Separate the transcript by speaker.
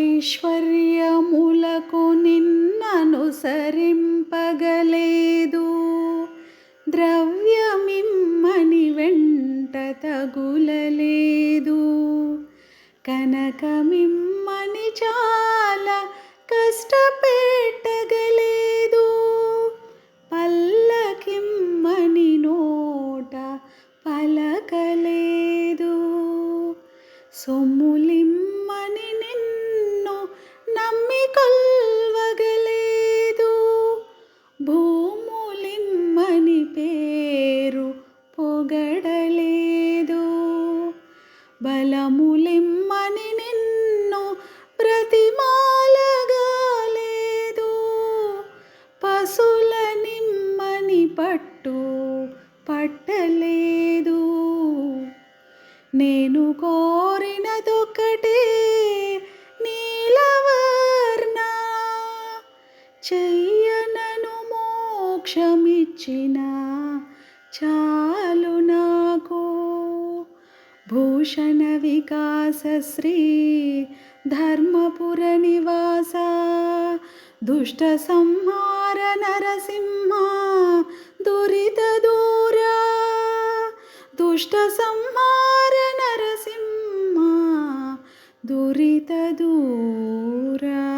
Speaker 1: ఐశ్వర్యములకు నిన్ననుసరింపగలేదు. ద్రవ్యమిమ్మని వెంట తగులలేదు. కనకమిమ్మని చాలా కష్టపెట్టగలేదు. పల్లకిమ్మని నోట పలకలేదు. సొమ్ములిమ్మ భూములిమ్మని పేరు పొగడలేదు. బలములిమ్మని నిన్ను ప్రతిమాలగాలేదు పశుల నిమ్మని పట్టు పట్టలేదు. నేను కోరినదొక్కటే నీలవర్ణ. చెయ్యి మోక్షమిచ్చిన చాలు నాకు. భూషణ వికాస శ్రీ ధర్మపుర నివాస దుష్ట సంహార నరసింహ దురిత దూరా దుష్ట సంహార నరసింహ దురిత దూరా.